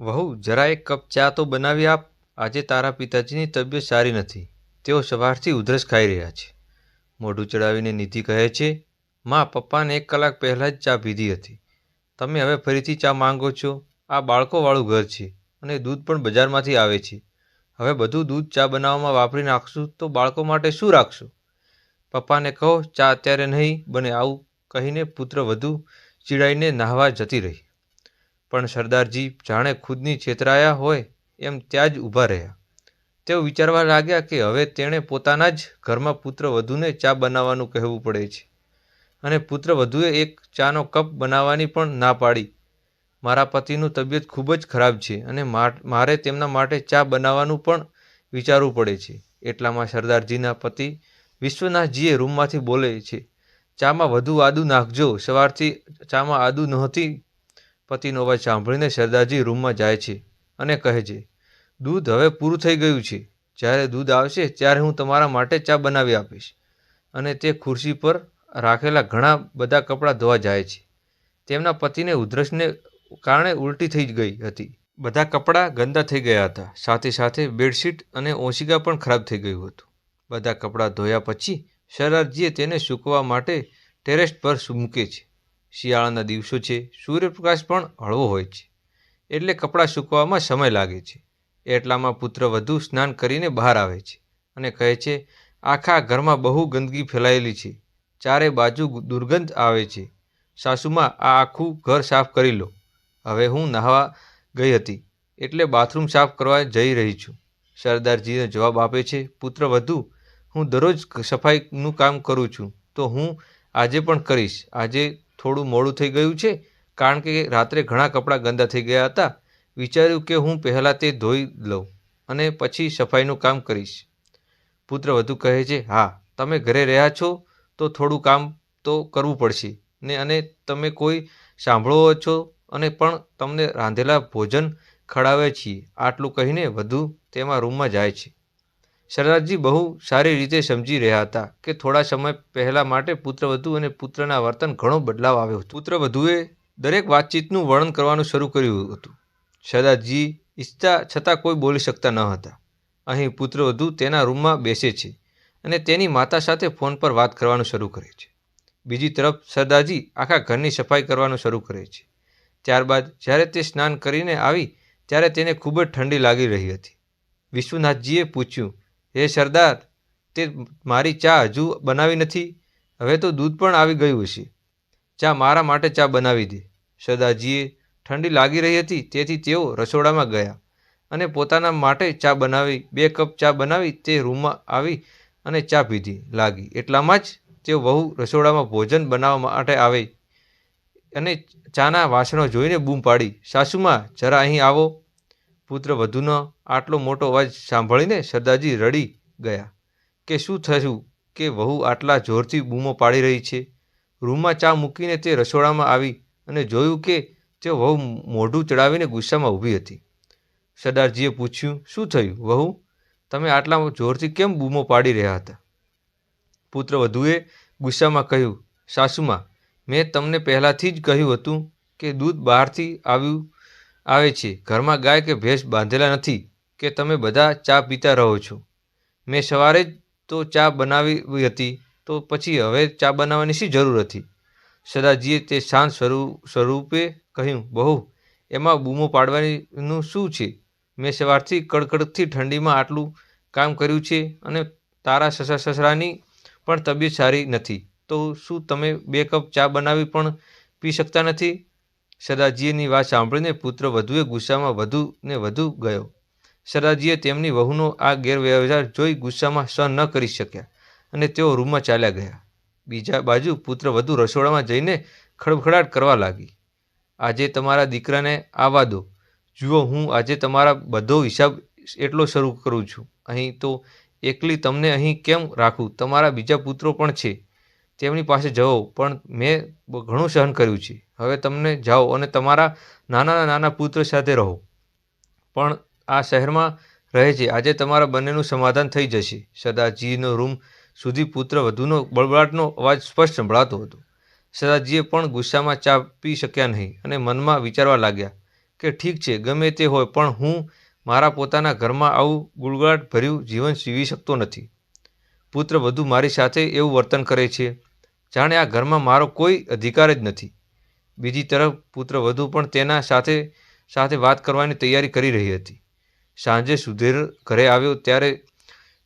વહુ, જરા એક કપ ચા તો બનાવી આપ. આજે તારા પિતાજીની તબિયત સારી નથી. તેઓ સવારથી ઉધરસ ખાઈ રહ્યા છે. મોઢું ચડાવીને નિધિ કહે છે, માં, પપ્પાને એક કલાક પહેલાં જ ચા પીધી હતી. તમે હવે ફરીથી ચા માંગો છો? આ બાળકોવાળું ઘર છે અને દૂધ પણ બજારમાંથી આવે છે. હવે બધું દૂધ ચા બનાવવામાં વાપરી નાખશું તો બાળકો માટે શું રાખશું? પપ્પાને કહો, ચા અત્યારે નહીં, બને આવું કહીને પુત્ર વધુ ચીડાઈને નાહવા જતી રહી. પણ સરદારજી જાણે ખુદની છેતરાયા હોય એમ ત્યાં જ ઊભા રહ્યા. તેઓ વિચારવા લાગ્યા કે હવે તેણે પોતાના જ ઘરમાં પુત્ર વધુને ચા બનાવવાનું કહેવું પડે છે. અને પુત્ર વધુએ એક ચાનો કપ બનાવવાની પણ ના પાડી. મારા પતિનું તબિયત ખૂબ જ ખરાબ છે અને મારે તેમના માટે ચા બનાવવાનું પણ વિચારવું પડે છે. એટલામાં સરદારજીના પતિ વિશ્વનાથજીએ રૂમમાંથી બોલે છે, ચામાં વધુ આદુ નાખજો. સવારથી ચામાં આદુ નહોતી પતિનો અવાજ સાંભળીને સરદારજી રૂમમાં જાય છે અને કહે છે, દૂધ હવે પૂરું થઈ ગયું છે. જ્યારે દૂધ આવશે ત્યારે હું તમારા માટે ચા બનાવી આપીશ. અને તે ખુરશી પર રાખેલા ઘણા બધા કપડાં ધોવા જાય છે. તેમના પતિને ઉધરસને કારણે ઉલટી થઈ ગઈ હતી. બધા કપડાં ગંદા થઈ ગયા હતા. સાથે સાથે બેડશીટ અને ઓશિકા પણ ખરાબ થઈ ગયું હતું. બધા કપડાં ધોયા પછી સરદારજીએ તેને સૂકવા માટે ટેરેસ પર મૂકે છે. શિયાળાના દિવસો છે, સૂર્યપ્રકાશ પણ હળવો હોય છે. એટલે કપડાં સૂકવામાં સમય લાગે છે. એટલામાં પુત્ર વધુ સ્નાન કરીને બહાર આવે છે અને કહે છે, આખા ઘરમાં બહુ ગંદકી ફેલાયેલી છે. ચારે બાજુ દુર્ગંધ આવે છે. સાસુમાં આ આખું ઘર સાફ કરી લો. હવે હું નહાવા ગઈ હતી, એટલે બાથરૂમ સાફ કરવા જઈ રહી છું. સરદારજીને જવાબ આપે છે, પુત્ર વધુ, હું દરરોજ સફાઈનું કામ કરું છું, તો હું આજે પણ કરીશ. આજે થોડું મોડું થઈ ગયું છે, કારણ કે રાત્રે ઘણા કપડાં ગંદા થઈ ગયા હતા. વિચાર્યું કે હું પહેલાં તે ધોઈ લઉં અને પછી સફાઈનું કામ કરીશ. પુત્ર વધુ કહે છે, હા, તમે ઘરે રહ્યા છો તો થોડું કામ તો કરવું પડશે. ને અને તમે કોઈ સાંભળો છો અને પણ તમને રાંધેલા ભોજન ખડાવે છીએ. આટલું કહીને વધુ તેમાં રૂમમાં જાય છે. સરદારજી બહુ સારી રીતે સમજી રહ્યા હતા કે થોડા સમય પહેલાં માટે પુત્રવધુ અને પુત્રના વર્તન ઘણો બદલાવ આવ્યો હતો. પુત્રવધુએ દરેક વાતચીતનું વર્ણન કરવાનું શરૂ કર્યું હતું. સરદારજી ઈચ્છતા છતાં કોઈ બોલી શકતા ન હતા. અહીં પુત્રવધુ તેના રૂમમાં બેસે છે અને તેની માતા સાથે ફોન પર વાત કરવાનું શરૂ કરે છે. બીજી તરફ સરદારજી આખા ઘરની સફાઈ કરવાનું શરૂ કરે છે. ત્યારબાદ જ્યારે તે સ્નાન કરીને આવી, ત્યારે તેને ખૂબ જ ઠંડી લાગી રહી હતી. વિશ્વનાથજીએ પૂછ્યું હે સરદાર, તે મારી ચા હજુ બનાવી નથી, હવે તો દૂધ પણ આવી ગયું હશે. ચા મારા માટે ચા બનાવી દે. સરદારજીએ ઠંડી લાગી રહી હતી, તેથી તેઓ રસોડામાં ગયા અને પોતાના માટે ચા બનાવી, બે કપ ચા બનાવી, તે રૂમમાં આવી અને ચા પીધી. લાગી. એટલામાં જ તેઓ વહુ રસોડામાં ભોજન બનાવવા માટે આવે અને ચાના વાસણો જોઈને બૂમ પાડી. સાસુમાં, જરા અહીં આવો. પુત્ર વધુનો આટલો મોટો અવાજ સાંભળીને સરદારજી રડી ગયા. કે શું થયું કે વહુ આટલા જોરથી બૂમો પાડી રહી છે? રૂમમાં ચા મૂકીને તે રસોડામાં આવી અને જોયું કે તે વહુ મોઢું ચડાવીને ગુસ્સામાં ઊભી હતી. સરદારજીએ પૂછ્યું, શું થયું વહુ? તમે આટલા જોરથી કેમ બૂમો પાડી રહ્યા હતા? પુત્ર વધુએ ગુસ્સામાં કહ્યું, સાસુમાં, મેં તમને પહેલાંથી જ કહ્યું હતું કે દૂધ બહારથી આવ્યું આવે છે. ઘરમાં ગાય કે ભેંસ બાંધેલા નથી કે તમે બધા ચા પીતા રહો છો. મેં સવારે જ તો ચા બનાવી હતી, તો પછી હવે ચા બનાવવાની શી જરૂર હતી? સદાજીએ તે શાંત સ્વરૂપે કહ્યું, બહુ, એમાં બૂમો પાડવાનું શું છે? મેં સવારથી કડકડથી ઠંડીમાં આટલું કામ કર્યું છે અને તારા સસરા, સસરાની પણ તબિયત સારી નથી. તો શું તમે બે કપ ચા બનાવી પણ પી શકતા નથી? સરદારજીની વાત સાંભળીને પુત્ર વધુએ ગુસ્સામાં વધુ ને વધુ ગયો. શરાજીએ તેમની વહુનો આ ગેરવ્યવહાર જોઈ ગુસ્સામાં સહન ન કરી શક્યા અને તેઓ રૂમમાં ચાલ્યા ગયા. બીજા બાજુ પુત્ર વધુ રસોડામાં જઈને ખડખડાટ કરવા લાગી. આજે તમારા દીકરાને આવવા દો. જુઓ, હું આજે તમારા બધો હિસાબ એટલો શરૂ કરું છું. અહીં તો એકલી તમને અહીં કેમ રાખું? તમારા બીજા પુત્રો પણ છે. તેમની પાસે જવો, પણ મેં ઘણું સહન કર્યું છે. હવે તમને જાઓ અને તમારા નાના નાના પુત્ર સાથે રહો. પણ આ શહેરમાં રહે છે. આજે તમારા બંનેનું સમાધાન થઈ જશે. સદાજીનો રૂમ સુધી પુત્ર વધુનો બળબડાટનો અવાજ સ્પષ્ટ સંભળાતો હતો. સદાજીએ પણ ગુસ્સામાં ચા પી શક્યા નહીં અને મનમાં વિચારવા લાગ્યા કે ઠીક છે, ગમે તે હોય, પણ હું મારા પોતાના ઘરમાં આવું ગુળગાટ ભર્યું જીવન જીવી શકતો નથી. પુત્ર વધુ મારી સાથે એવું વર્તન કરે છે. જાણે આ ઘરમાં મારો કોઈ અધિકાર જ નથી. બીજી તરફ પુત્ર વધુ પણ તેના સાથે સાથે વાત કરવાની તૈયારી કરી રહી હતી. સાંજે સુધીર ઘરે આવ્યો ત્યારે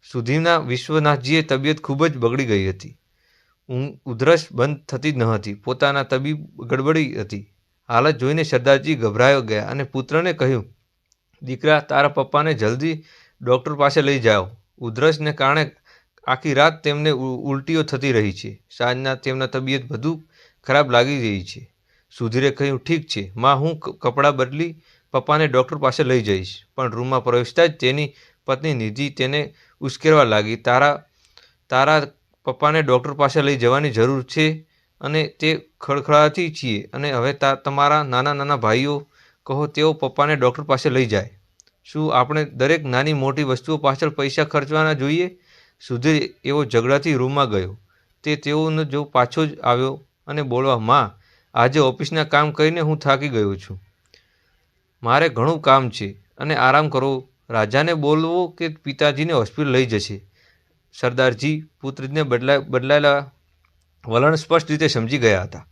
સુધીરના વિશ્વનાથજીએ તબિયત ખૂબ જ બગડી ગઈ હતી. ઉધરસ બંધ થતી જ ન હતી. પોતાના તબીબ ગડબડી હતી. હાલત જોઈને સરદારજી ગભરાયો ગયા અને પુત્રને કહ્યું, દીકરા, તારા પપ્પાને જલ્દી ડૉક્ટર પાસે લઈ જાઓ. ઉધરસને કારણે આખી રાત તેમને ઉલટીઓ થતી રહી છે. સાંજના તેમના તબિયત વધુ ખરાબ લાગી રહી છે. સુધીરે કહ્યું, ઠીક છે, માં હું કપડાં બદલી પપ્પાને ડૉક્ટર પાસે લઈ જઈશ. પણ રૂમમાં પ્રવેશતા જ તેની પત્ની નિધિ તેને ઉશ્કેરવા લાગી. તારા તારા પપ્પાને ડૉક્ટર પાસે લઈ જવાની જરૂર છે અને તે ખડખડાતી છીએ અને હવે તા, તમારા નાના નાના ભાઈઓ કહો તેઓ પપ્પાને ડૉક્ટર પાસે લઈ જાય. શું આપણે દરેક નાની મોટી વસ્તુઓ પાછળ પૈસા ખર્ચવાના જોઈએ? સુધીર એવો ઝઘડાથી રૂમમાં ગયો. તે તેઓનો જો પાછો જ આવ્યો અને બોલવા, માં, આજે ઓફિસના કામ કરીને હું થાકી ગયો છું. મારે ઘણું કામ છે અને આરામ કરવો રાજાને બોલવો કે પિતાજીને હોસ્પિટલ લઈ જશે? સરદારજી પુત્રને બદલા, બદલાયેલા વલણ સ્પષ્ટ રીતે સમજી ગયા હતા.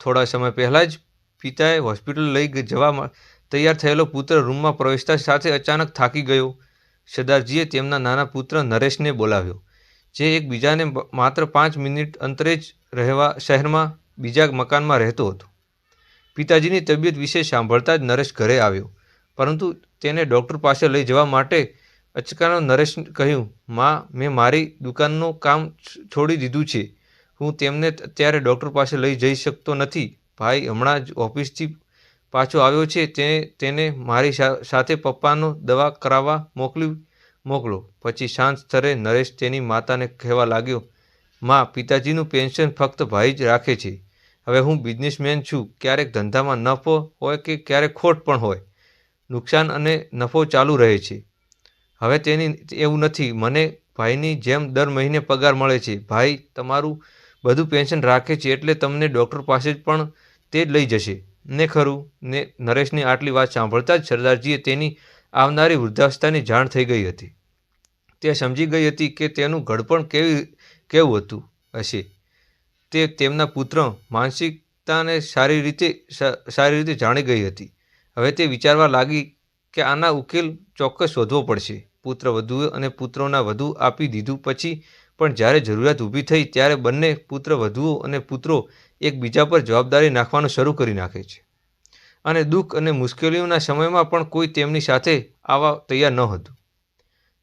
થોડા સમય પહેલાં જ પિતાએ હોસ્પિટલ લઈ જવા તૈયાર થયેલો પુત્ર રૂમમાં પ્રવેશતા સાથે અચાનક થાકી ગયો. સરદારજીએ તેમના નાના પુત્ર નરેશને બોલાવ્યો, જે એકબીજાને માત્ર પાંચ મિનિટ અંતરે જ રહેવા શહેરમાં બીજા મકાનમાં રહેતો હતો. પિતાજીની તબિયત વિશે સાંભળતા જ નરેશ ઘરે આવ્યો, પરંતુ તેને ડૉક્ટર પાસે લઈ જવા માટે અચકાનો નરેશ કહ્યું, માં, મેં મારી દુકાનનું કામ છોડી દીધું છે. હું તેમને અત્યારે ડૉક્ટર પાસે લઈ જઈ શકતો નથી. ભાઈ, હમણાં જ ઓફિસથી પાછો આવ્યો છે, તે તેને મારી સાથે પપ્પાનો દવા કરાવવા મોકલી, મોકલો. પછી શાંત સ્તરે નરેશ તેની માતાને કહેવા લાગ્યો, માં, પિતાજીનું પેન્શન ફક્ત ભાઈ જ રાખે છે. હવે હું બિઝનેસમેન છું. ક્યારેક ધંધામાં નફો હોય કે ક્યારેક ખોટ પણ હોય. નુકસાન અને નફો ચાલુ રહે છે. હવે તેની એવું નથી. મને ભાઈની જેમ દર મહિને પગાર મળે છે. ભાઈ તમારું બધું પેન્શન રાખે છે એટલે તમને ડૉક્ટર પાસે જ પણ તે જ લઈ જશે. ને ખરું, ને નરેશની આટલી વાત સાંભળતા જ સરદારજીએ તેની આવનારી વૃદ્ધાવસ્થાની જાણ થઈ ગઈ હતી. તે સમજી ગઈ હતી કે તેનું ઘડપણ કેવી, કેવું હતું હશે. તે તેમના પુત્ર માનસિકતાને સારી રીતે સારી રીતે જાણી ગઈ હતી. હવે તે વિચારવા લાગી કે આના ઉકેલ ચોક્કસ શોધવો પડશે. પુત્ર વધુએ અને પુત્રોના વધુ આપી દીધું પછી પણ જ્યારે જરૂરિયાત ઊભી થઈ ત્યારે બંને પુત્ર વધુઓ અને પુત્રો એકબીજા પર જવાબદારી નાખવાનું શરૂ કરી નાખે છે. અને દુઃખ અને મુશ્કેલીઓના સમયમાં પણ કોઈ તેમની સાથે આવવા તૈયાર ન હતું.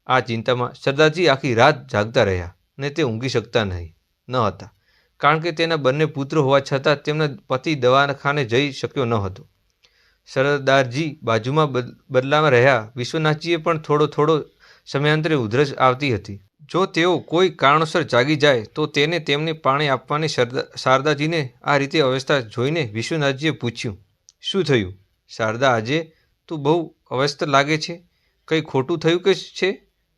આ ચિંતામાં સરદારજી આખી રાત જાગતા રહ્યા ને તે ઊંઘી શકતા નહીં, ન હતા. કારણ કે તેના બંને પુત્રો હોવા છતાં તેમના પતિ દવાખાને જઈ શક્યો ન હતો. સરદારજી બાજુમાં બદલામાં રહ્યા વિશ્વનાથજીએ પણ થોડો થોડો સમયાંતરે ઉધરસ આવતી હતી. જો તેઓ કોઈ કારણોસર જાગી જાય, તો તેને તેમને પાણી આપવાની શારદાજીને આ રીતે અવસ્થા જોઈને વિશ્વનાથજીએ પૂછ્યું, શું થયું? શારદા, આજે તું બહુ અવસ્થ લાગે છે? કંઈ ખોટું થયું કે છે?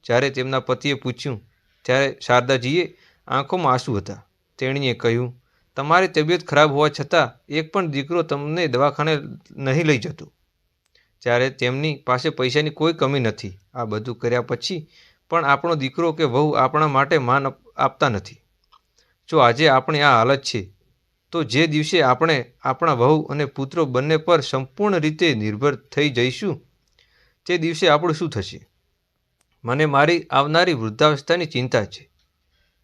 જ્યારે તેમના પતિએ પૂછ્યું, ત્યારે શારદાજીએ આંખોમાં આંસુ હતા. તેણીએ કહ્યું, તમારી તબિયત ખરાબ હોવા છતાં એક પણ દીકરો તમને દવાખાને નહીં લઈ જતો. જ્યારે તેમની પાસે પૈસાની કોઈ કમી નથી. આ બધું કર્યા પછી પણ આપણો દીકરો કે વહુ આપણા માટે માન આપતા નથી. જો આજે આપણી આ હાલત છે, તો જે દિવસે આપણે આપણા વહુ અને પુત્રો બંને પર સંપૂર્ણ રીતે નિર્ભર થઈ જઈશું, તે દિવસે આપણું શું થશે? મને મારી આવનારી વૃદ્ધાવસ્થાની ચિંતા છે.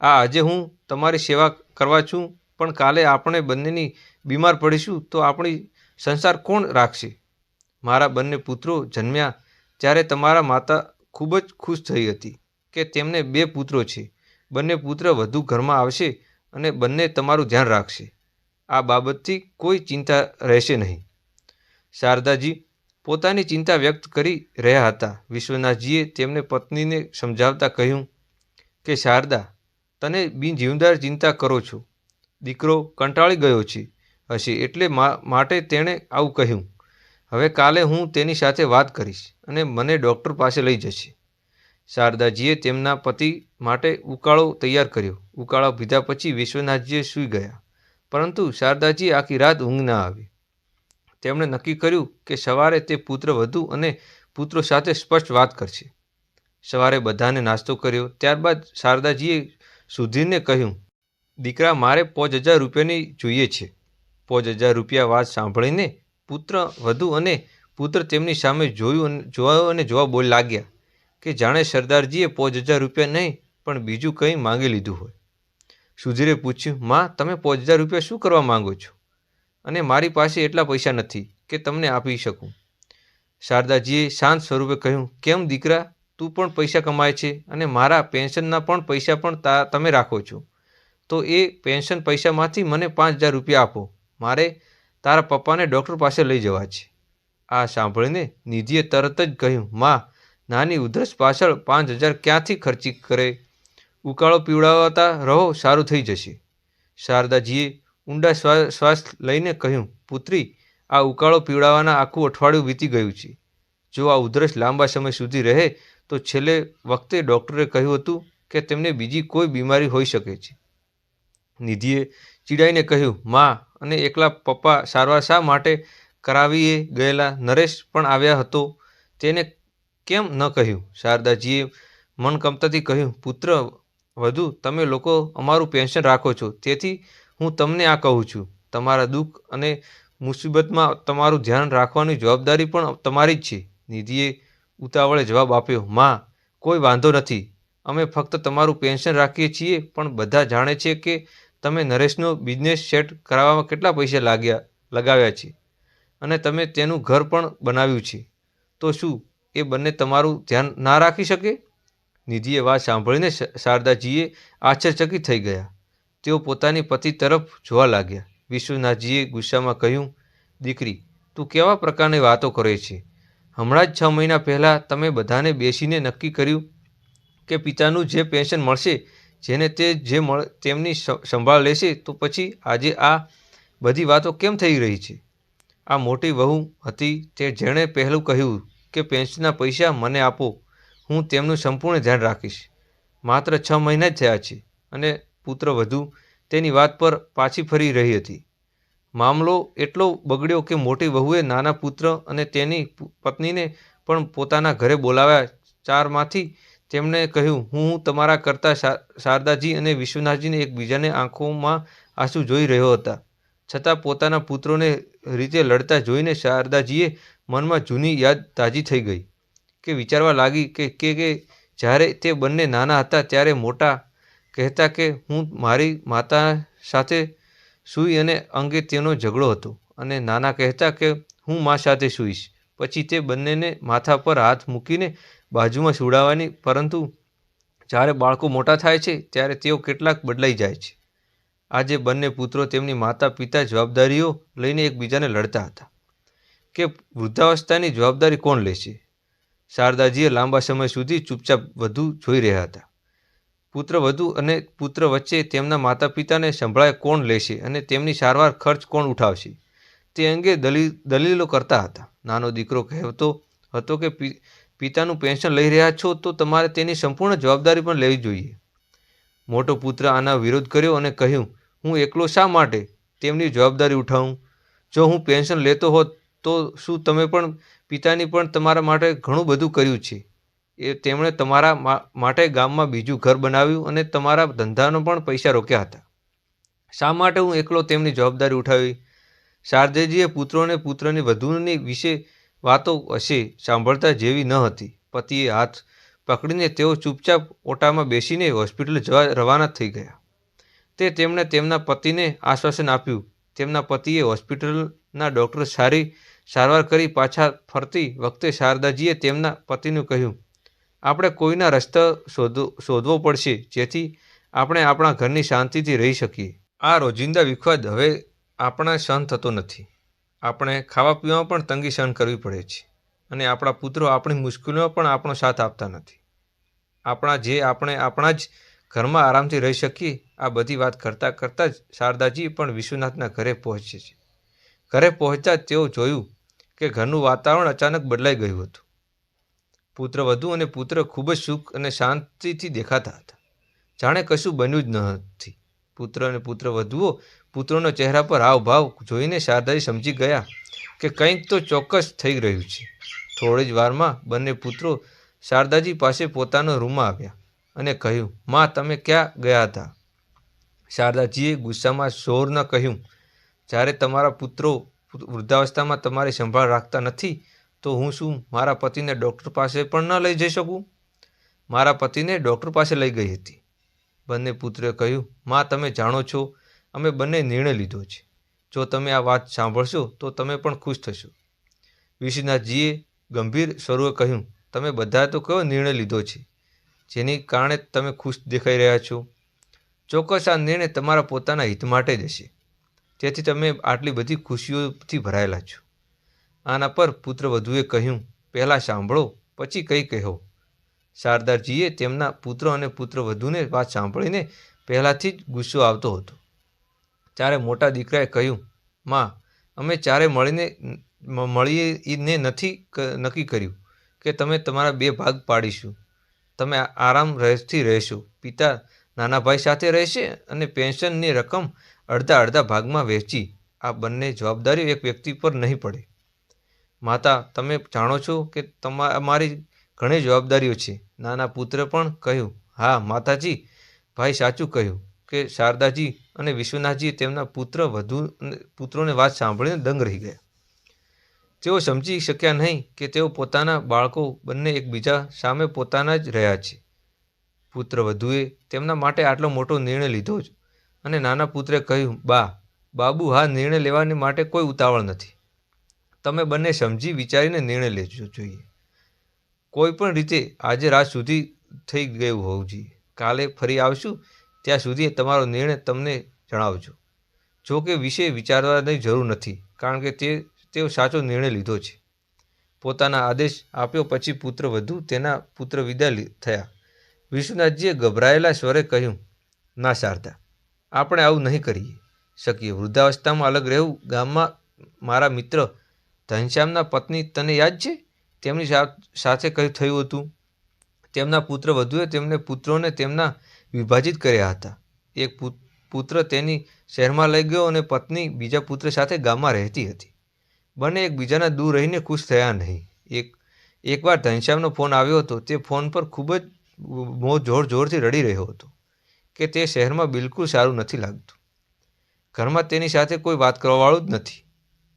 આ આજે હું તમારી સેવા કરવા છું, પણ કાલે આપણે બંનેની બીમાર પડીશું, તો આપણી સંસાર કોણ રાખશે? મારા બંને પુત્રો જન્મ્યા ત્યારે તમારા માતા ખૂબ જ ખુશ થઈ હતી કે તેમને બે પુત્રો છે. બંને પુત્ર વધુ ઘરમાં આવશે અને બંને તમારું ધ્યાન રાખશે. આ બાબતથી કોઈ ચિંતા રહેશે નહીં. શારદાજી પોતાની ચિંતા વ્યક્ત કરી રહ્યા હતા. વિશ્વનાથજીએ તેમને પત્નીને સમજાવતા કહ્યું કે, શારદા, તને બિનજીવદાર ચિંતા કરો છો. દીકરો કંટાળી ગયો છે હશે એટલે માટે તેણે આવું કહ્યું. હવે કાલે હું તેની સાથે વાત કરીશ અને મને ડૉક્ટર પાસે લઈ જશે. શારદાજીએ તેમના પતિ માટે ઉકાળો તૈયાર કર્યો. ઉકાળો પીધા પછી વિશ્વનાથજીએ સૂઈ ગયા. પરંતુ શારદાજી આખી રાત ઊંઘ ના આવી. તેમણે નક્કી કર્યું કે સવારે તે પુત્ર વધુ અને પુત્રો સાથે સ્પષ્ટ વાત કરશે. સવારે બધાને નાસ્તો કર્યો. ત્યારબાદ શારદાજીએ સુધીરને કહ્યું, દીકરા, મારે પાંચ હજાર રૂપિયાની જોઈએ છે. પાંચ હજાર રૂપિયા વાત સાંભળીને પુત્ર વધુ અને પુત્ર તેમની સામે જોયું જોવા અને જોવા બોલ લાગ્યા કે જાણે સરદારજીએ પાંચ હજાર રૂપિયા નહીં, પણ બીજું કંઈ માંગી લીધું હોય. સુધીરે પૂછ્યું, માં, તમે પાંચ હજાર રૂપિયા શું કરવા માંગો છો? અને મારી પાસે એટલા પૈસા નથી કે તમને આપી શકું. શારદાજીએ શાંત સ્વરૂપે કહ્યું, કેમ દીકરા? તું પણ પૈસા કમાય છે અને મારા પેન્શનના પણ પૈસા પણ તમે રાખો છો. તો એ પેન્શન પૈસામાંથી મને પાંચ હજાર રૂપિયા આપો. મારે તારા પપ્પાને ડૉક્ટર પાસે લઈ જવા છે. આ સાંભળીને નિધિએ તરત જ કહ્યું, માં, નાની ઉધરસ પાછળ પાંચ હજાર ક્યાંથી ખર્ચી કરે? ઉકાળો પીવડાવતા રહો, સારું થઈ જશે. શારદાજીએ ઊંડા શ્વાસ લઈને કહ્યું, પુત્રી, આ ઉકાળો પીવડાવવાના આખું અઠવાડિયું વીતી ગયું છે. જો આ ઉધરસ લાંબા સમય સુધી રહે, તો છેલ્લે વખતે ડૉક્ટરે કહ્યું હતું કે તેમને બીજી કોઈ બીમારી હોઈ શકે છે. નિધિએ ચીડાઈને કહ્યું, માં અને એકલા પપ્પા સારવાર શા માટે કરાવીએ ગયેલા નરેશ પણ આવ્યા હતો. તેને કેમ ન કહ્યું? શારદાજીએ મનકમતાથી કહ્યું, પુત્ર, વધુ તમે લોકો અમારું પેન્શન રાખો છો. તેથી હું તમને આ કહું છું. તમારા દુઃખ અને મુસીબતમાં તમારું ધ્યાન રાખવાની જવાબદારી પણ તમારી જ છે. નિધિએ ઉતાવળે જવાબ આપ્યો, માં, કોઈ વાંધો નથી. અમે ફક્ત તમારું પેન્શન રાખીએ છીએ, પણ બધા જાણે છે કે તમે નરેશનો બિઝનેસ સેટ કરાવવામાં કેટલા પૈસા લાગ્યા, લગાવ્યા છે? અને તમે તેનું ઘર પણ બનાવ્યું છે. તો શું એ બંને તમારું ધ્યાન ના રાખી શકે? નિધિએ વાત સાંભળીને શારદાજીએ આશ્ચર્યચકિત થઈ ગયા. તેઓ પોતાની પતિ તરફ જોવા લાગ્યા. વિશ્વનાથજીએ ગુસ્સામાં કહ્યું, દીકરી, તું કેવા પ્રકારની વાતો કરે છે? હમણાં જ છ મહિના પહેલાં તમે બધાને બેસીને નક્કી કર્યું કે પિતાનું જે પેન્શન મળશે જેને તે જે મળ, તેમની સંભાળ લેશે, તો પછી આજે આ બધી વાતો કેમ થઈ રહી છે? આ મોટી વહુ હતી તે જેણે પહેલું કહ્યું કે, પેન્શનના પૈસા મને આપો, હું તેમનું સંપૂર્ણ ધ્યાન રાખીશ. માત્ર છ મહિના જ થયા છે અને પુત્ર વધુ તેની વાત પર પાછી ફરી રહી હતી. મામલો એટલો બગડ્યો કે મોટી વહુએ નાના પુત્ર અને તેની પત્નીને પણ પોતાના ઘરે બોલાવ્યા. ચારમાંથી તેમણે કહ્યું, હું તમારા કરતાં શારદાજી અને વિશ્વનાથજીને એકબીજાને આંખોમાં આંસુ જોઈ રહ્યો હતા. છતાં પોતાના પુત્રોને રીતે લડતા જોઈને શારદાજીએ મનમાં જૂની યાદ તાજી થઈ ગઈ કે વિચારવા લાગી કે કે કે જ્યારે તે બંને નાના હતા ત્યારે મોટા કહેતા કે, હું મારી માતા સાથે સૂઈ અને અંગે તેનો ઝઘડો હતો. અને નાના કહેતા કે, હું મા સાથે સૂઈશ. પછી તે બંનેને માથા પર હાથ મૂકીને બાજુમાં સુડાવવાની પરંતુ જ્યારે બાળકો મોટા થાય છે, ત્યારે તેઓ કેટલાક બદલાઈ જાય છે. આજે બંને પુત્રો તેમની માતા પિતા જવાબદારીઓ લઈને એકબીજાને લડતા હતા. કે વૃદ્ધાવસ્થાની જવાબદારી કોણ લેશે? શારદાજીએ લાંબા સમય સુધી ચૂપચાપ વધુ જોઈ રહ્યા હતા. પુત્ર વધુ અને પુત્ર વચ્ચે તેમના માતા પિતાને સંભળાય કોણ લેશે અને તેમની સારવાર ખર્ચ કોણ ઉઠાવશે, તે અંગે દલી, દલીલો કરતા હતા. નાનો દીકરો કહેતો હતો કે પિતાનું પેન્શન લઈ રહ્યા છો તો તમારે તેની સંપૂર્ણ જવાબદારી પણ લેવી જોઈએ. મોટો પુત્ર આના વિરોધ કર્યો અને કહ્યું, હું એકલો શા માટે તેમની જવાબદારી ઉઠાવું? જો હું પેન્શન લેતો હોત તો શું તમે પણ પિતાની પણ તમારા માટે ઘણું બધું કર્યું છે? એ તેમણે તમારા માટે ગામમાં બીજું ઘર બનાવ્યું અને તમારા ધંધાનો પણ પૈસા રોક્યા હતા. શા માટે હું એકલો તેમની જવાબદારી ઉઠાવી? શારદેજીએ પુત્રોને પુત્રની વધુની વિશે વાતો હશે સાંભળતા જેવી ન હતી. પતિએ હાથ પકડીને તેઓ ચૂપચાપ ઓટામાં બેસીને હોસ્પિટલ જવા રવાના થઈ ગયા. તે તેમણે તેમના પતિને આશ્વાસન આપ્યું. તેમના પતિએ હોસ્પિટલના ડૉક્ટર સારી સારવાર કરી પાછા ફરતી વખતે શારદાજીએ તેમના પતિનું કહ્યું, આપણે કોઈના રસ્તા શોધો, શોધવો પડશે જેથી આપણે આપણા ઘરની શાંતિથી રહી શકીએ. આ રોજિંદા વિખવાદ હવે આપણા સહન થતો નથી. આપણે ખાવા પીવામાં પણ તંગી સહન કરવી પડે છે. અને આપણા પુત્રો આપણી મુશ્કેલીઓમાં પણ આપણો સાથ આપતા નથી. આપણા જે આપણે આપણા જ ઘરમાં આરામથી રહી શકીએ, આ બધી વાત કરતાં કરતાં જ શારદાજી પણ વિશ્વનાથના ઘરે પહોંચે છે. ઘરે પહોંચતા જ તેઓ જોયું કે ઘરનું વાતાવરણ અચાનક બદલાઈ ગયું હતું. પુત્ર વધુ અને પુત્ર ખૂબ જ સુખ અને શાંતિથી દેખાતા હતા. જાણે કશું બન્યું જ નથી પુત્ર અને પુત્ર વધુઓ પુત્રોના ચહેરા પર હાવભાવ જોઈને શારદાજી સમજી ગયા કે કંઈક તો ચોક્કસ થઈ રહ્યું છે. થોડી જ વારમાં બંને પુત્રો શારદાજી પાસે પોતાનો રૂમમાં આવ્યા અને કહ્યું, માં, તમે ક્યાં ગયા હતા? શારદાજીએ ગુસ્સામાં શોર કહ્યું, જ્યારે તમારા પુત્રો વૃદ્ધાવસ્થામાં તમારી સંભાળ રાખતા નથી, તો હું શું મારા પતિને ડૉક્ટર પાસે પણ ન લઈ જઈ શકું? મારા પતિને ડૉક્ટર પાસે લઈ ગઈ હતી. બંને પુત્રોએ કહ્યું, માં, તમે જાણો છો અમે બંને નિર્ણય લીધો છે. જો તમે આ વાત સાંભળશો, તો તમે પણ ખુશ થશો. વિશ્વનાથજીએ ગંભીર સ્વરૂપે કહ્યું, તમે બધાએ તો કયો નિર્ણય લીધો છે? જેની કારણે તમે ખુશ દેખાઈ રહ્યા છો? ચોક્કસ આ નિર્ણય તમારા પોતાના હિત માટે જ હશે. તેથી તમે આટલી બધી ખુશીઓથી ભરાયેલા છો. આના પર પુત્ર વધુએ કહ્યું, પહેલાં સાંભળો, પછી કંઈ કહો. શારદાજીએ તેમના પુત્ર અને પુત્ર વધુને વાત સાંભળીને પહેલાંથી જ ગુસ્સો આવતો હતો. ત્યારે મોટા દીકરાએ કહ્યું, માં, અમે ચારે મળીને મળીને નથી નક્કી કર્યું કે તમે તમારા બે ભાગ પાડીશું. તમે આરામ રહેથી રહેશો. પિતા નાના ભાઈ સાથે રહેશે અને પેન્શનની રકમ અડધા અડધા ભાગમાં વહેંચી. આ બંને જવાબદારીઓ એક વ્યક્તિ પર નહીં પડે. માતા, તમે જાણો છો કે તમારી ઘણી જવાબદારીઓ છે. નાના પુત્ર પણ કહ્યું, હા, માતાજી. ભાઈ સાચું કહ્યું કે શારદાજી અને વિશ્વનાથજી તેમના પુત્ર વધુ પુત્રોને વાત સાંભળીને દંગ રહી ગયા. તેઓ સમજી શક્યા નહીં કે તેઓ પોતાના બાળકો બંને એકબીજા સામે પોતાના જ રહ્યા છે. પુત્ર વધુએ તેમના માટે આટલો મોટો નિર્ણય લીધો જ અને નાના પુત્રે કહ્યું, બા, બાબુ હા નિર્ણય લેવાની માટે કોઈ ઉતાવળ નથી. તમે બંને સમજી વિચારીને નિર્ણય લેજો જોઈએ. કોઈ પણ રીતે આજે રાત સુધી થઈ ગયું હોવું જોઈએ. કાલે ફરી આવશું ત્યાં સુધી તમારો નિર્ણય તમને જણાવજો. જો કે વિશે વિચારવાની જરૂર નથી, કારણ કે તે, તેઓ સાચો નિર્ણય લીધો છે. પોતાના આદેશ આપ્યો પછી પુત્ર વધુ તેના પુત્ર વિદા થયા. વિશ્વનાથજીએ ગભરાયેલા સ્વરે કહ્યું, ના શારદા, આપણે આવું નહીં કરીએ. શકીએ. વૃદ્ધાવસ્થામાં અલગ રહેવું ગામમાં મારા મિત્ર ઘનશ્યામના પત્ની તને યાદ છે? તેમની સાથે કંઈ થયું હતું? તેમના પુત્ર વધુએ તેમને પુત્રોને તેમના વિભાજિત કર્યા હતા. એક પુત્ર તેની શહેરમાં લઈ ગયો અને પત્ની બીજા પુત્ર સાથે ગામમાં રહેતી હતી. બંને એકબીજાના દૂર રહીને ખુશ થયા નહીં. એક, એકવાર ઘનશ્યામનો ફોન આવ્યો હતો, તે ફોન પર ખૂબ જ મો, જોર જોરથી રડી રહ્યો હતો કે તે શહેરમાં બિલકુલ સારું નથી લાગતું. ઘરમાં તેની સાથે કોઈ વાત કરવાવાળું જ નથી.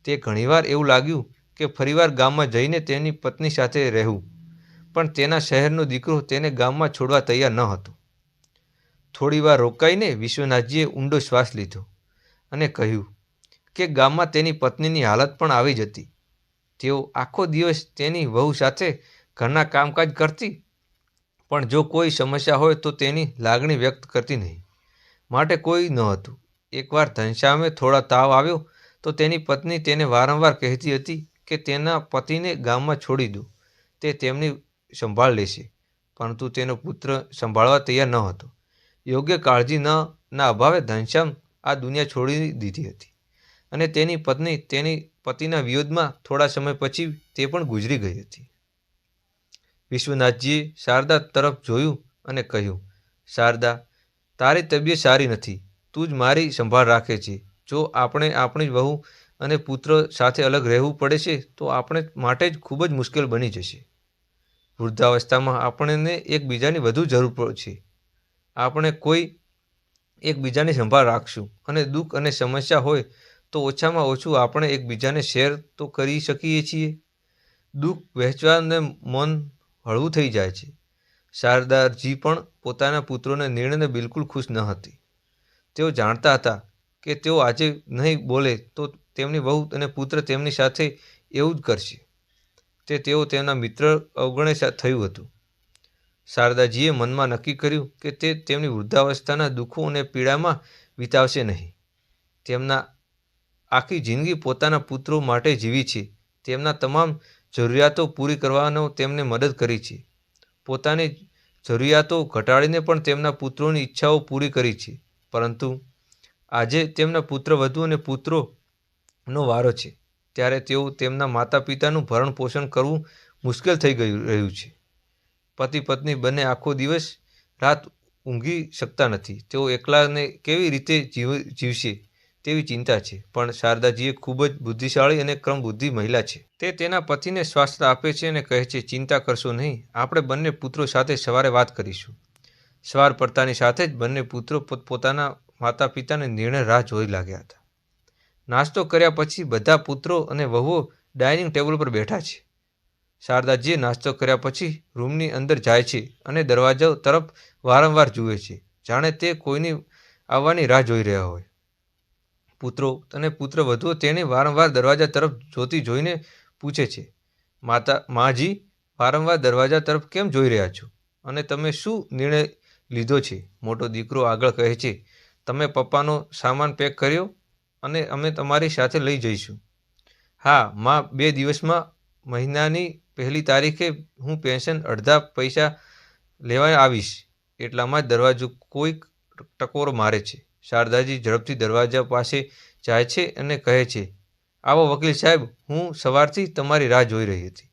તે ઘણીવાર એવું લાગ્યું કે ફરીવાર ગામમાં જઈને તેની પત્ની સાથે રહેવું. પણ તેના શહેરનો દીકરો તેને ગામમાં છોડવા તૈયાર ન હતો. થોડીવાર રોકાઈને વિશ્વનાથજીએ ઊંડો શ્વાસ લીધો અને કહ્યું કે ગામમાં તેની પત્નીની હાલત પણ આવી જ હતી. તેઓ આખો દિવસ તેની વહુ સાથે ઘરના કામકાજ કરતી, પણ જો કોઈ સમસ્યા હોય તો તેની લાગણી વ્યક્ત કરતી નહીં. માટે કોઈ ન હતું. એકવાર ઘનશ્યામે થોડા તાવ આવ્યો તો તેની પત્ની તેને વારંવાર કહેતી હતી કે તેના પતિને ગામમાં છોડી દો, તે તેમની સંભાળ લેશે. પરંતુ તેનો પુત્ર સંભાળવા તૈયાર ન હતો. યોગ્ય કાળજી ન, ના અભાવે ઘનશ્યામ આ દુનિયા છોડી દીધી હતી. અને તેની પત્ની, તેની પતિના વિરોધમાં થોડા સમય પછી તે પણ ગુજરી ગઈ હતી. વિશ્વનાથજીએ શારદા તરફ જોયું અને કહ્યું, શારદા, તારી તબિયત સારી નથી. તું જ મારી સંભાળ રાખે છે. જો આપણે આપણી વહુ અને પુત્ર સાથે અલગ રહેવું પડે છે, તો આપણે માટે જ ખૂબ જ મુશ્કેલ બની જશે. વૃદ્ધાવસ્થામાં આપણને એકબીજાની વધુ જરૂર છે. આપણે કોઈ એકબીજાની સંભાળ રાખશું. અને દુઃખ અને સમસ્યા હોય તો ઓછામાં ઓછું આપણે એકબીજાને શેર તો કરી શકીએ છીએ. દુઃખ વહેંચવાને મન હળવું થઈ જાય છે. શારદાજી પણ પોતાના પુત્રોના નિર્ણયને બિલકુલ ખુશ ન હતી. તેઓ જાણતા હતા કે તેઓ આજે નહીં બોલે તો તેમની વહુ અને પુત્ર તેમની સાથે એવું જ કરશે. તે તેઓ તેમના મિત્ર અવગણે થયું હતું. શારદાજીએ મનમાં નક્કી કર્યું કે તે તેમની વૃદ્ધાવસ્થાના દુઃખો અને પીડામાં વિતાવશે નહીં. તેમના આખી જિંદગી પોતાના પુત્રો માટે જીવી છે. તેમના તમામ જરૂરિયાતો પૂરી કરવાનો તેમને મદદ કરી છે. પોતાની જરૂરિયાતો ઘટાડીને પણ તેમના પુત્રોની ઈચ્છાઓ પૂરી કરી છે. પરંતુ આજે તેમના પુત્ર વધુ અને પુત્રોનો વારો છે. ત્યારે તેઓ તેમના માતા પિતાનું ભરણ પોષણ કરવું મુશ્કેલ થઈ ગયું રહ્યું છે. પતિ પત્ની બંને આખો દિવસ રાત ઊંઘી શકતા નથી. તેઓ એકલાને કેવી રીતે જીવ, જીવશે તેવી ચિંતા છે, પણ શારદાજીએ ખૂબ જ બુદ્ધિશાળી અને ક્રમબુદ્ધિ મહિલા છે. તે તેના પતિને સ્વાસ્થ્ય આપે છે અને કહે છે, ચિંતા કરશો નહીં, આપણે બંને પુત્રો સાથે સવારે વાત કરીશું. સવાર પડતાની સાથે જ બંને પુત્રો પોતપોતાના માતા પિતાને નિર્ણય રાહ જોઈ લાગ્યા હતા. નાસ્તો કર્યા પછી બધા પુત્રો અને વહુઓ ડાઇનિંગ ટેબલ પર બેઠા છે. શારદાજીએ નાસ્તો કર્યા પછી રૂમની અંદર જાય છે અને દરવાજા તરફ વારંવાર જુએ છે. જાણે તે કોઈની આવવાની રાહ જોઈ રહ્યા હોય. પુત્રો અને પુત્ર વધુઓ તેને વારંવાર દરવાજા તરફ જોતી જોઈને પૂછે છે, માતા, માજી, વારંવાર દરવાજા તરફ કેમ જોઈ રહ્યા છો? અને તમે શું નિર્ણય લીધો છે મોટો દીકરો આગળ કહે છે, તમે પપ્પાનો સામાન પેક કર્યો અને અમે તમારી સાથે લઈ જઈશું. હા, માં બે દિવસમાં મહિનાની પહેલી તારીખે હું પેન્શન અડધા પૈસા લેવા આવીશ. એટલામાં જ દરવાજો કોઈક ટકોર મારે છે. શારદાજી ઝડપથી દરવાજા પાસે જાય છે અને કહે છે, આવો વકીલ સાહેબ, હું સવારથી તમારી રાહ જોઈ રહી હતી.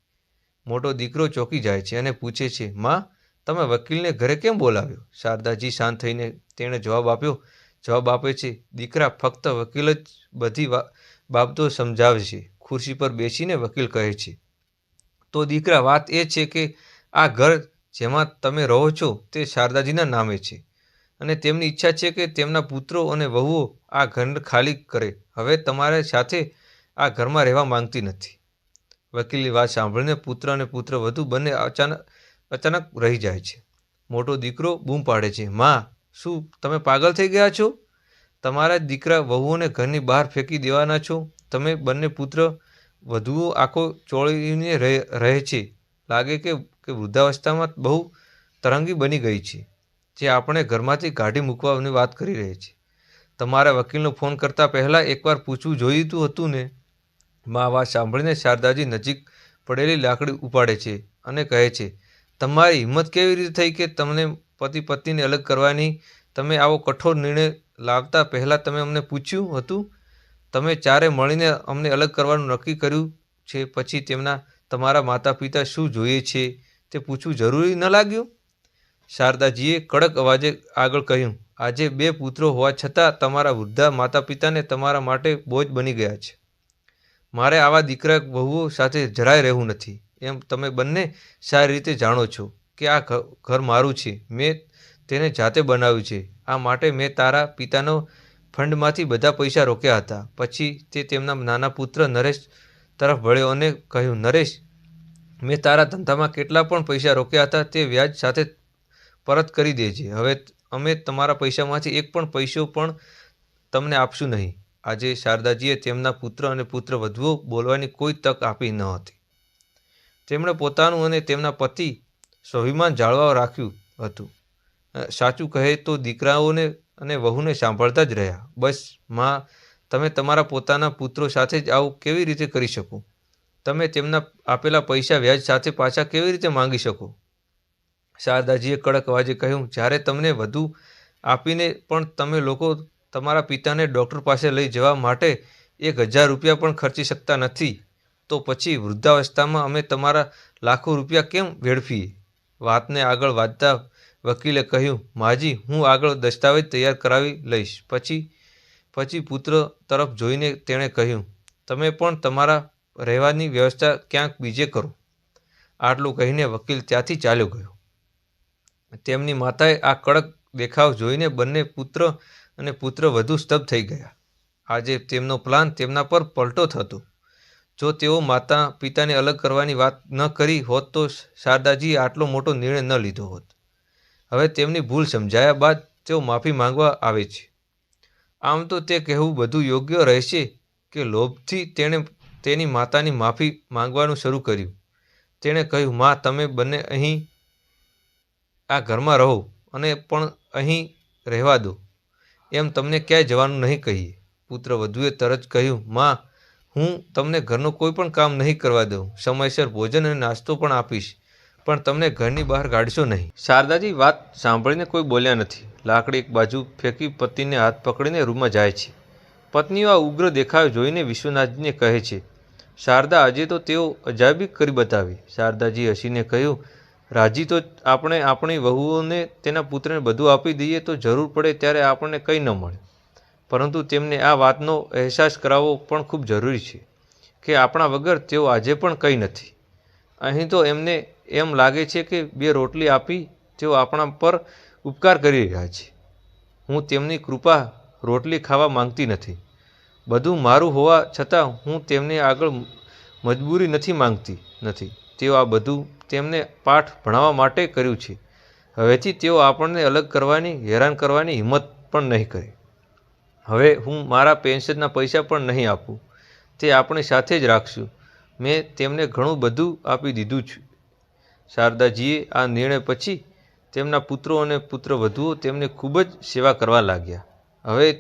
મોટો દીકરો ચોંકી જાય છે અને પૂછે છે, માં, તમે વકીલને ઘરે કેમ બોલાવ્યો? શારદાજી શાંત થઈને તેણે જવાબ આપ્યો. જવાબ આપે છે, દીકરા ફક્ત વકીલ જ બધી બાબતો સમજાવે છે. ખુરશી પર બેસીને વકીલ કહે છે. તો દીકરા, વાત એ છે કે આ ઘર જેમાં તમે રહો છો તે શારદાજીના નામે છે. અને તેમની ઈચ્છા છે કે તેમના પુત્રો અને વહુઓ આ ઘર ખાલી કરે. હવે તમારા સાથે આ ઘરમાં રહેવા માંગતી નથી. વકીલની વાત સાંભળીને પુત્ર અને પુત્ર વધુ બંને અચાનક અચાનક રહી જાય છે. મોટો દીકરો બૂમ પાડે છે, માં, શું તમે પાગલ થઈ ગયા છો? તમારા દીકરા વહુઓને ઘરની બહાર ફેંકી દેવાના છો? તમે બંને પુત્ર વધુઓ આંખો ચોળીને રહે છે. લાગે કે કે વૃદ્ધાવસ્થામાં બહુ તરંગી બની ગઈ છે, જે આપણે ઘરમાંથી કાઢી મૂકવાની વાત કરી રહી છે. તમારા વકીલનો ફોન કરતાં પહેલાં એકવાર પૂછવું જોઈતું હતું ને, મા વાત સાંભળીને શારદાજી નજીક પડેલી લાકડી ઉપાડે છે અને કહે છે, તમારી હિંમત કેવી રીતે થઈ કે તમને પતિ પત્નીને અલગ કરવાની? તમે આવો કઠોર નિર્ણય લાવતા પહેલાં તમે અમને પૂછ્યું હતું? તમે ચારે મળીને અમને અલગ કરવાનું નક્કી કર્યું છે? પછી તેમના તમારા માતા પિતા શું જોઈએ છે? તે પૂછવું જરૂરી ન લાગ્યું? શારદાજીએ કડક અવાજે આગળ કહ્યું, આજે બે પુત્રો હોવા છતાં તમારા વૃદ્ધા માતા પિતાને તમારા માટે બોજ બની ગયા છે. મારે આવા દીકરા બહુઓ સાથે જરાય રહેવું નથી. એમ તમે બંને સારી રીતે જાણો છો કે આ ઘર મારું છે. મેં તેને જાતે બનાવ્યું છે. આ માટે મેં તારા પિતાનો ફંડમાંથી બધા પૈસા રોક્યા હતા. પછી તે તેમના નાના પુત્ર નરેશ તરફ વળ્યો અને કહ્યું, નરેશ, મેં તારા ધંધામાં કેટલા પણ પૈસા રોક્યા હતા તે વ્યાજ સાથે પરત કરી દેજે. હવે અમે તમારા પૈસામાંથી એક પણ પૈસો પણ તમને આપશું નહીં. આજે શારદાજીએ તેમના પુત્ર અને પુત્ર વધુઓ બોલવાની કોઈ તક આપી ન હતી. તેમણે પોતાનું અને તેમના પતિ સ્વાભિમાન જાળવા રાખ્યું હતું. સાચું કહે તો દીકરાઓને અને વહુને સાંભળતા જ રહ્યા. બસ, માં, તમે તમારા પોતાના પુત્રો સાથે જ આવું કેવી રીતે કરી શકો? તમે તેમના આપેલા પૈસા વ્યાજ સાથે પાછા કેવી રીતે માંગી શકો? શારદાજીએ કડક અવાજે કહ્યું, જ્યારે તમને વધુ આપીને પણ તમે લોકો તમારા પિતાને ડૉક્ટર પાસે લઈ જવા માટે એક હજાર રૂપિયા પણ ખર્ચી શકતા નથી, તો પછી વૃદ્ધાવસ્થામાં અમે તમારા લાખો રૂપિયા કેમ વેડફીએ? વાતને આગળ વાંચતા વકીલે કહ્યું, માજી, હું આગળ દસ્તાવેજ તૈયાર કરાવી લઈશ. પછી પછી પુત્ર તરફ જોઈને તેણે કહ્યું, તમે પણ તમારા રહેવાની વ્યવસ્થા ક્યાંક બીજે કરો. આટલું કહીને વકીલ ત્યાંથી ચાલ્યો ગયો. તેમની માતાએ આ કડક દેખાવ જોઈને બંને પુત્ર અને પુત્ર વધુ સ્તબ્ધ થઈ ગયા. આજે તેમનો પ્લાન તેમના પર પલટો થતો. જો તેઓ માતા પિતાને અલગ કરવાની વાત ન કરી હોત તો શારદાજીએ આટલો મોટો નિર્ણય ન લીધો હોત. હવે તેમની ભૂલ સમજાયા બાદ તેઓ માફી માંગવા આવે છે. આમ તો તે કહેવું બધું યોગ્ય રહેશે કે લોભથી તેણે તેની માતાની માફી માંગવાનું શરૂ કર્યું. તેણે કહ્યું, માં, તમે બંને અહીં આ ઘરમાં રહો અને પણ અહીં રહેવા દો. એમ તમને ક્યાંય જવાનું નહીં કહીએ. પુત્ર વધુએ તરત કહ્યું, માં, હું તમને ઘરનું કોઈ પણ કામ નહીં કરવા દઉં. સમયસર ભોજન અને નાસ્તો પણ આપીશ. પણ તમને ઘરની બહાર કાઢશો નહીં. શારદાજી વાત સાંભળીને કોઈ બોલ્યા નથી. લાકડી એક બાજુ ફેંકી પતિને હાથ પકડીને રૂમમાં જાય છે. પત્નીઓ આ ઉગ્ર દેખાવ જોઈને વિશ્વનાથજીને કહે છે, શારદા, આજે તો તેઓ અજાયબી કરી બતાવી. શારદાજી હસીને કહ્યું, રાજી તો આપણે આપણી વહુઓને તેના પુત્રને બધું આપી દઈએ તો જરૂર પડે ત્યારે આપણને કંઈ ન મળે. પરંતુ તેમને આ વાતનો અહેસાસ કરાવવો પણ ખૂબ જરૂરી છે કે આપણા વગર તેઓ આજે પણ કંઈ નથી. અહીં તો એમને એમ લાગે છે કે બે રોટલી આપી તેઓ આપણા પર ઉપકાર કરી રહ્યા છે. હું તેમની કૃપા રોટલી ખાવા માંગતી નથી. બધું મારું હોવા છતાં હું તેમને આગળ મજબૂરી નથી માંગતી, નથી. તેઓ આ બધું તેમને પાઠ ભણાવવા માટે કર્યું છે. હવેથી તેઓ આપણને અલગ કરવાની, હેરાન કરવાની હિંમત પણ નહીં કરે. હવે હું મારા પેન્શનના પૈસા પણ નહીં આપું. તે આપણે સાથે જ રાખશું. મેં તેમને ઘણું બધું આપી દીધું છે. શારદાજીએ આ નિર્ણય પછી તેમના પુત્રો અને પુત્રવધુઓ તેમને ખૂબ જ સેવા કરવા લાગ્યા. હવે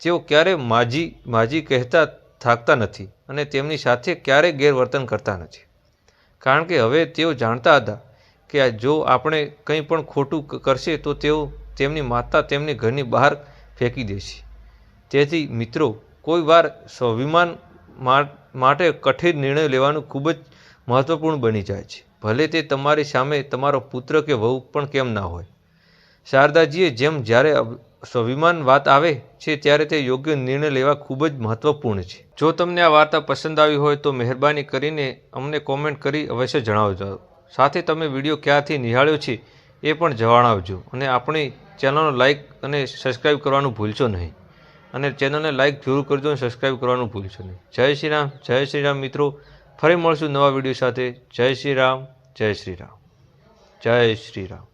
તેઓ ક્યારે માજી માજી કહેતા થાકતા નથી અને તેમની સાથે ક્યારેય ગેરવર્તન કરતા નથી. કારણ કે હવે તેઓ જાણતા હતા કે જો આપણે કંઈ પણ ખોટું કરશે તો તેઓ તેમની માતા તેમને ઘરની બહાર ફેંકી દેશે. તેથી મિત્રો, કોઈ વાર સ્વાભિમાન માટે કઠિન નિર્ણય લેવાનું ખૂબ જ મહત્ત્વપૂર્ણ બની જાય છે. ભલે તે તમારી સામે તમારો પુત્ર કે વહુ પણ કેમ ના હોય. શારદાજીએ જેમ જ્યારે સ્વાભિમાન વાત આવે છે ત્યારે તે યોગ્ય નિર્ણય લેવા ખૂબ જ મહત્વપૂર્ણ છે. જો તમને આ વાર્તા પસંદ આવી હોય તો મહેરબાની કરીને અમને કોમેન્ટ કરી અવશ્ય જણાવજો. સાથે તમે વીડિયો ક્યાંથી નિહાળ્યો છે એ પણ જણાવજો અને આપણી ચેનલનો લાઇક અને સબસ્ક્રાઈબ કરવાનું ભૂલશો નહીં. અને ચેનલને લાઇક જરૂર કરજો અને સબસ્ક્રાઈબ કરવાનું ભૂલશો નહીં. જય શ્રી રામ, જય શ્રી રામ મિત્રો. ફરી મળશું નવા વીડિયો સાથે. જય શ્રી રામ જય શ્રી રામ. જય શ્રી રામ.